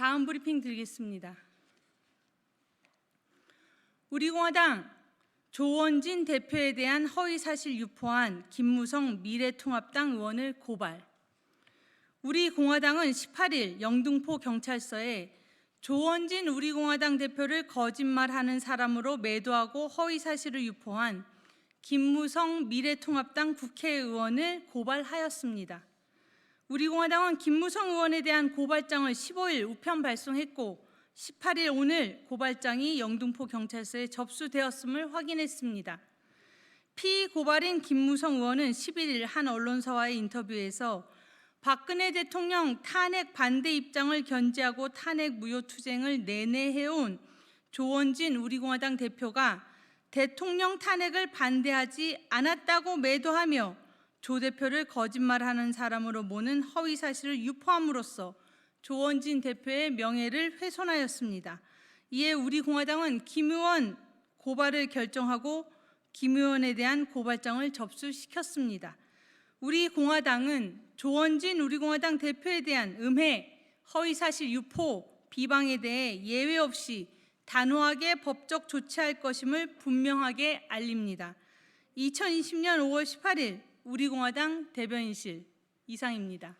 다음 브리핑 드리겠습니다. 우리공화당 조원진 대표에 대한 허위 사실 유포한 김무성 미래통합당 의원을 고발. 우리 공화당은 18일 영등포 경찰서에 조원진 우리 공화당 대표를 거짓말하는 사람으로 매도하고 허위 사실을 유포한 김무성 미래통합당 국회의원을 고발하였습니다. 우리 공화당은 김무성 의원에 대한 고발장을 15일 우편 발송했고 18일 오늘 고발장이 영등포 경찰서에 접수되었음을 확인했습니다. 피고발인 김무성 의원은 11일 한 언론사와의 인터뷰에서 박근혜 대통령 탄핵 반대 입장을 견지하고 탄핵 무효 투쟁을 내내 해온 조원진 우리공화당 대표가 대통령 탄핵을 반대하지 않았다고 매도하며 조 대표를 거짓말하는 사람으로 모는 허위 사실을 유포함으로써 조원진 대표의 명예를 훼손하였습니다. 이에 우리 공화당은 김 의원 고발을 결정하고 김 의원에 대한 고발장을 접수시켰습니다. 우리 공화당은 조원진 우리 공화당 대표에 대한 음해, 허위 사실 유포, 비방에 대해 예외 없이 단호하게 법적 조치할 것임을 분명하게 알립니다. 2020년 5월 18일 우리공화당 대변인실 이상입니다.